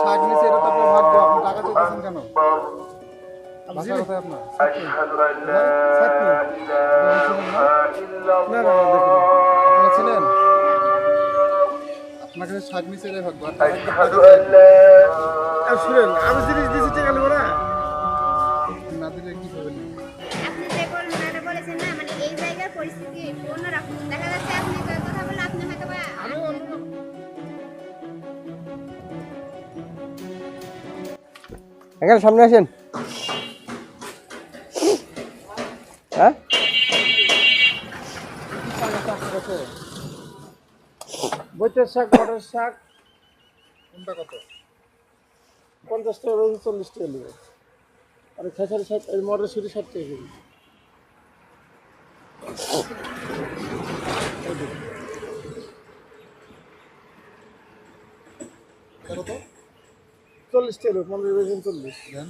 শাক নিয়েছে এটা তো আপনার ভাগ্য। আপনি টাকা চাইতেছেন কেন? কাছে শাক নিয়েছে ভাগ্য। শুনেন আমি জিনিস দিয়েছি টাকা নেব না। এখানে সামনে আসেন। হ্যাঁ? বইটার শাক, মটর শাক, কোনটা কত? পঞ্চাশ টাকা চল্লিশ টাকা নেবে আর খেসারি শাক মটরশুঁটি ষাট টাকা চল্লিশ টাকা পনেরো রয়েছেন চল্লিশ। দেন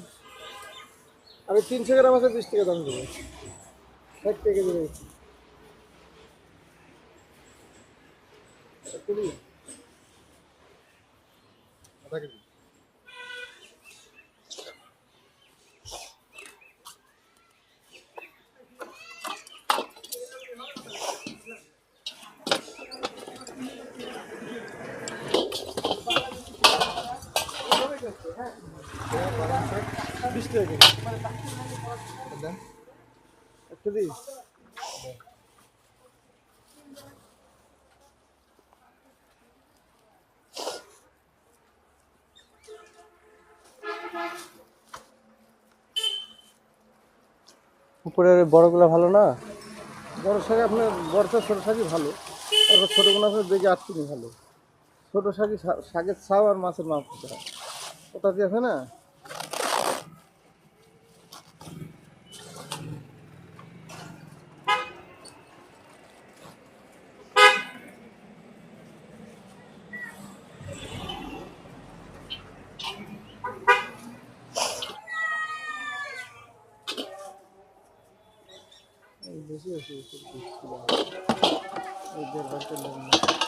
তিনশো গ্রাম আছে বিশ টাকা দাম দেবো। ষাট টাকা কুড়ি। আধা কেজি। বিশ টাকা একটা উপরের বড়গুলো ভালো না? বড় শাক আপনার বড়টা ছোটো শাকই ভালো। আর ছোটোগুলো আপনার দেখে আটকিনি ভালো। ছোটো শা- শাকের ছাও আর মাছের মাছ হয়। ওটা দিয়ে আছে না বেশি বেশি দেড় ঘণ্টা লাগবে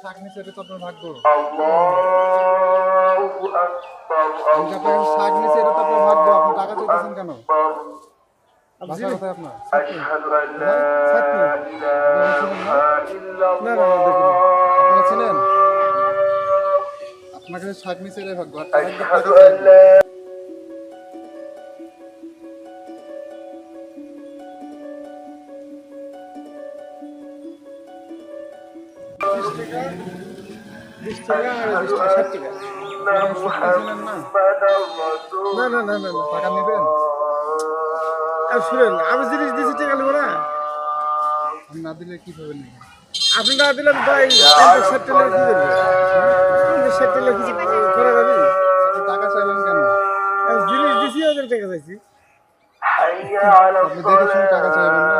শাক নিয়েছে এটা তো আপনার ভাগ্য। আপনি আপনার কাছে শাক নিয়েছে এটা তো আপনার ভাগ্য আপনি টাকা চাইতেছেন কেন? কোথায় আপনার। না না না দেখুন। আপনারা ছিলেন? আপনার শাক এটাই ভাগ্য। আর টাকা না না না না টাকা নেবেন আমি জিনিস দিয়েছি টাকা না না দিলে কি পাবেন আপনি না দিলেন ভাই ষাট টাকা কি টাকা কিছু চাইলেন কেন জিনিস দিয়েছি ওদের টাকা চাইছি টাকা চাইবেন না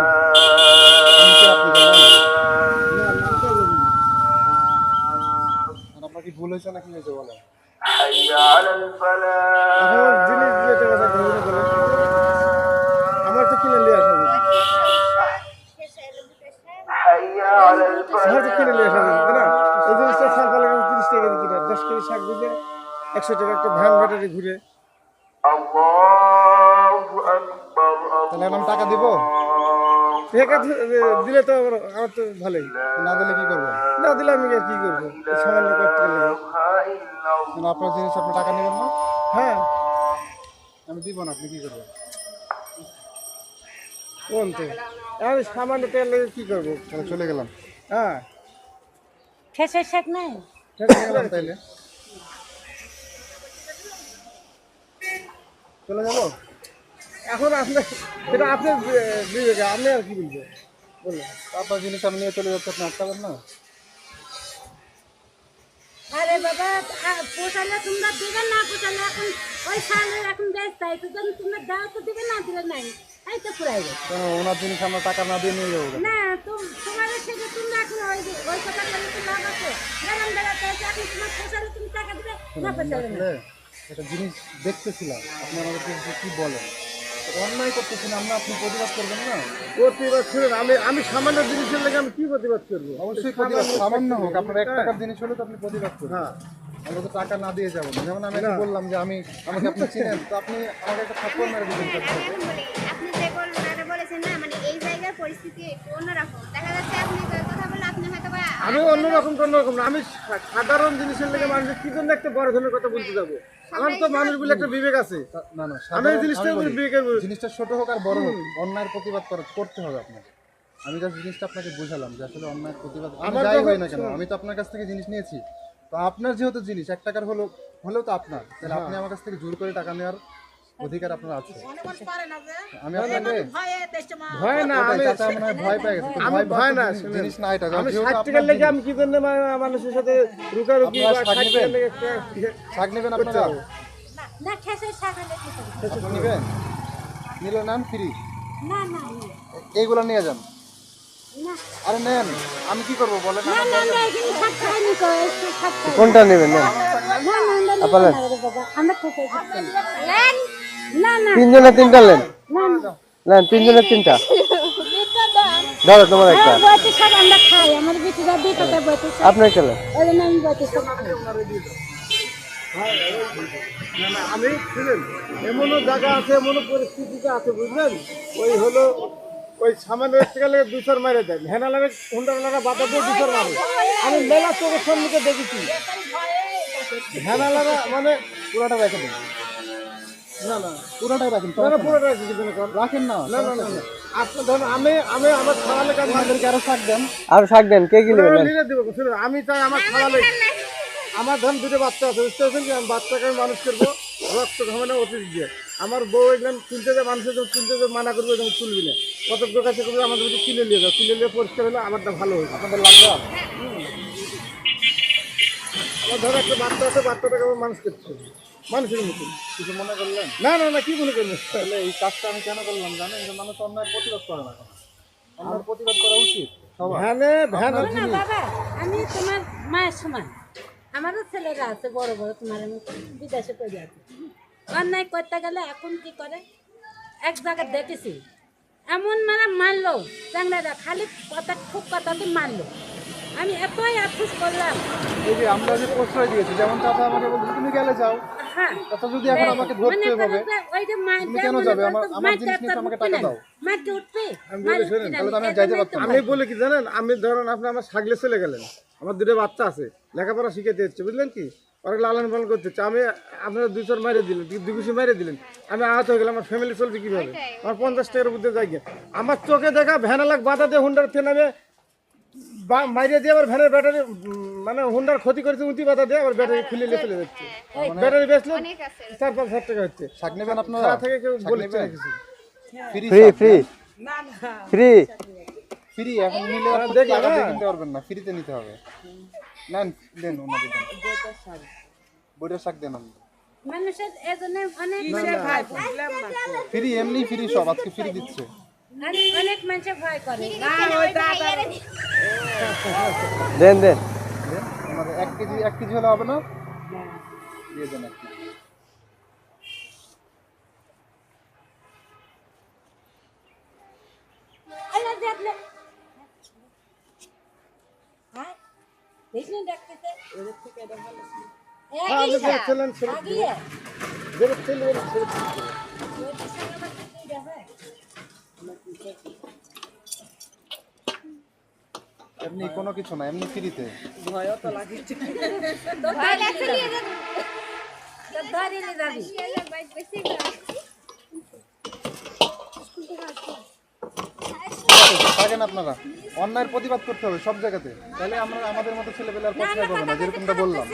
ভুল হয়েছে না কি হয়েছে বলেন আমার তো কিনে নিয়ে আসা আমার তো কিনে নিয়ে আসা যাবে তাই না? এই জিনিসটা সার ফেলে তিরিশ টাকা দশ কেজি শাক দিলে একশো টাকা একটা ভ্যান ব্যাটারি ঘুরে। তাহলে আমি টাকা দিব? দিলে তো আমার তো ভালোই। না দিলে কি করব? না দিলে আমি আর কি করব? সামান্য কিন্তু আপনার জিনিস আপনি টাকা নেবেন না? হ্যাঁ। আমি দিব না আপনি কি করবেন? কোন তো আমি সামান্য তেল লেগে কি করব? তাহলে চলে গেলাম। হ্যাঁ। খেসের শাক নাই? চলে গেলাম তাইলে। চলে যাব? এখন আপনার এটা আপনার বিবেকে আপনি আর কি বলবেন বলুন। আপনার জিনিস আমি নিয়ে চলে যাচ্ছি আপনি আটকাবেন না? আরে বাবা পোষালে তোমরা দিবে না পোষালে এখন ওই সালে এখন বেশ তাই তো তোমরা দাও তো দিবে না দিলে নাই। এই তো পুরাই ওনার জিনিস আমরা টাকা না দিয়ে নিয়ে যাব না তো তোমার থেকে তোমরা এখন ওই ওই কথা বলে তো লাভ আছে। গ্রাম বেড়াতে এখন তোমার পোষালে তুমি টাকা দিবে না পোষালে না। একটা জিনিস দেখতেছিলাম আপনি আমাদেরকে এসে কি বলেন? অন্যায় করতেছেন আমরা আপনি প্রতিবাদ করবেন না। প্রতিবাদ ছিলেন আমি আমি সামান্য জিনিসের লেগে আমি কি প্রতিবাদ করব? অবশ্যই প্রতিবাদ সামান্য হোক। আপনার এক টাকার জিনিস হলে তো আপনি প্রতিবাদ করবেন। হ্যাঁ। আমরা তো টাকা না দিয়ে যাব না। যেমন আমি বললাম যে আমি আমাকে আপনি চিনেন তো আপনি আমাকে একটা থাপ্পড় মেরে দিবেন। আমি এখন বলি আপনি যে বলেছেন না মানে এই জায়গার পরিস্থিতি একটু অন্যরকম। দেখা যাচ্ছে আপনি আমি অন্যরকম অন্যরকম না আমি সাধারণ জিনিসের লেগে মানুষের কি জন্য একটা বড় ধরনের কথা বলতে যাব? আমার তো মানুষগুলো একটা বিবেক আছে। না না আমি জিনিসটা বিবেকের জিনিসটা ছোট হোক আর বড় হোক অন্যায়ের প্রতিবাদ করতে হবে আপনাকে। আমি যা জিনিসটা আপনাকে বুঝালাম যে আসলে অন্যায়ের প্রতিবাদ আমি আমার যাই হই না কেন আমি তো আপনার কাছ থেকে জিনিস নিয়েছি। তো আপনার যেহেতু জিনিস এক টাকার হলো হলেও তো আপনার। তাহলে আপনি আমার কাছ থেকে জোর করে টাকা নেওয়ার অধিকার আপনার আছে আমি আপনাকে ভয় না আমি মনে ভয় পেয়ে গেছে আমি ভয় না। জিনিস না এটা আমি টাকার লেগে আমি কি জন্য মানুষের সাথে বা টাকার নেবেন? লেগে একটা- শাক নেবেন আপনারা না খেসে সাকালে কি করবে? আপনি নেবেন নিলে নেন ফ্রি না না এইগুলো নিয়ে যান আরে নেন আমি কি করব বলেন কোনটা নেবেন না তিনজনে তিনটা নেন না না। নেন তিনজনের তিনটা? ধরো তোমার হ্যাঁ বইতে শাক আমরা আমার বেটিরা দুই টাকা আপনি খেলেন আমি শুনেন এমনও জায়গা আছে এমনও পরিস্থিতিতে আছে বুঝলেন? ওই হলো ওই টাকা লেগে দুশোর মারে দেয় ভ্যানা লাগে হুন্ডা লাগা বাধা দিয়ে দুশোর মারে। আমি মেলা চোখের সম্মুখে দেখেছি। ভ্যানা লাগা মানে পুরোটা রেখে দিন। না না পুরোটাই রাখেন না না পুরোটা না। রাখেন না না না না না আপনি ধরুন আমি আমি আমার আরও শাক দেন। আর শাক দেন কে নেবেন আমি চাই আমার আমার ধরুন দুটো বাচ্চা আছে বুঝতে পারছেন কি? আমি বাচ্চাকে আমি মানুষ করব রক্ত ঘামানো অতীত দিয়ে। আমার বউ একদম তুলতে যে মানুষের যখন তুলতে যে মানা করবে যখন তুলবি না। কত কাছে করবে আমাদের মধ্যে তুলে নিয়ে যাও। তুলে নিয়ে পরিষ্কার হলে আমারটা ভালো হবে আপনাদের লাগবে আমার ধরো একটা বাচ্চা আছে বাচ্চাটাকে আমার মানুষ করতে হবে মানুষের মতন কিছু মনে করলেন? না না না কি মনে করবেন তাহলে এই কাজটা আমি কেন করলাম জানেন? যে মানুষ অন্যায়ের প্রতিবাদ করে না কেন? অন্যায়ের প্রতিবাদ করা উচিত ভ্যানে ভ্যান না বাবা আমি তোমার মায়ের সমান। আমারও ছেলেরা আছে বড় বড় তোমার মতো বিদেশে পড়ে আছে। অন্যায় করতে গেলে এখন কি করে? এক জায়গায় দেখেছি। এমন মানে মারলো চ্যাংড়াটা খালি কথা খুব কথাতে মারলো। আমি এতই আফসোস করলাম। এই যে আমরা যে প্রশ্রয় দিয়েছি যেমন চাচা আমাকে বলছে তুমি গেলে যাও। হ্যাঁ। চাচা যদি এখন আমাকে ধরতে মনে হবে যে ওই তুমি কেন যাবে? আমার- আমার জিনিস নিয়ে আমাকে টাকা দাও। মারতে উঠবে? আমি বলি উঠবে শোনেন, না। তাহলে আমি যাইতে পারতাম আমি বলি কি জানেন? আমি ধরেন আপনি আমার সাগলে চলে গেলেন। আমার দুটো বাচ্চা আছে লেখাপড়া শিখাতে হচ্ছে বুঝলেন কি? ওরা লালন পালন করতে হচ্ছে আমি আপনারা দুশোর মারে দিলেন দুই কুশি মারে দিলেন। আমি আহত হয়ে গেলাম আমার ফ্যামিলি চলবে কীভাবে? আমার পঞ্চাশ টাকার মধ্যে যাই আমার চোখে দেখা ভ্যান লাখ বাধা দিয়ে হুন্ডার থেকে নামে মাইরে দিয়ে আবার ভ্যানের ব্যাটারি মানে হুন্ডার ক্ষতি করেছে উঁতি বাধা দিয়ে আবার ব্যাটারি খুলে নিয়ে চলে যাচ্ছে। ব্যাটারি বেচলে অনেক আছে। চার পাঁচ হাজার টাকা হচ্ছে। শাক নেবেন আপনারা? থেকে কেউ বলছে? কিছু। Free free free free free এখন নিলে হ্যাঁ। কিনতে পারবেন না ফ্রিতে নিতে হবে। নেন দেন ওনাকে দেন বইটার শাক দেন আপনি মানুষের এজন্য অনেক ফ্রি এমনি ফ্রি সব আজকে ফ্রি দিচ্ছে। অনেক- মানুষে ভয় করে। দেন দেন দেন, আমাদের এক কেজি এক কেজি হলে হবে না? দিয়ে দেন এক কেজি। আল্লাহ দেখলে হ্যাঁ দেখলি দেখতেছে হ্যাঁ, আপনি দেখছিলেন, ছেলে- আগিয়ে যেটা ছেলে ওরা ছেলে ছিল। এমনি কোনো কিছু না এমনি ফ্রিতে। ভয়ও তো লাগিছে। ভয় লাগছে নিয়ে ধরে নিয়ে যাবি। বাইক বেশি। থাকেন আপনারা। অন্যায়ের প্রতিবাদ করতে হবে সব জায়গাতে। তাহলে আমরা আমাদের মতো ছেলে পেলে আর করব না যেরকমটা বললাম।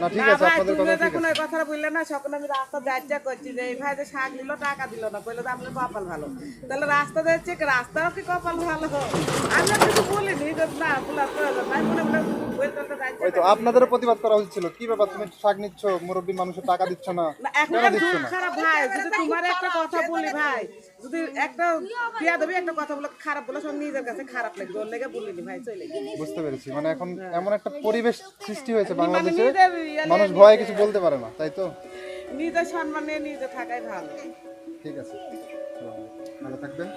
না ঠিক আছে আপনাদের কথা ঠিক আছে। কথাটা বললে না সকলে আমি রাস্তা যাইতে করছি যে এই ভাই যে শাক দিল টাকা দিল না কইলে তো আপনার কপাল ভালো। তাহলে রাস্তা যাচ্ছে কি রাস্তাও কি কপাল ভালো? আমি আর কিছু বলিনি যে না বলার প্রয়োজন নাই মনে মনে তো ওই তো আপনাদেরও প্রতিবাদ করা উচিত ছিল কি ব্যাপার তুমি শাক নিচ্ছ মুরব্বী মানুষের টাকা দিচ্ছ না? এখন খারাপ ভাই যদি তোমার একটা কথা বলি ভাই। যদি একটা বিয়া দেবে একটা কথা বলে খারাপ বলে সব নিজের কাছে খারাপ লাগবে। ওর লেগে বলিনি ভাই চলে বুঝতে পেরেছি। মানে এখন এমন একটা পরিবেশ সৃষ্টি হয়েছে বাংলাদেশে ইয়ে মানুষ ভয়ে কিছু বলতে পারে না তাই তো? নিজের সম্মান নিজে থাকাই ভালো। ঠিক আছে। ভালো থাকবেন।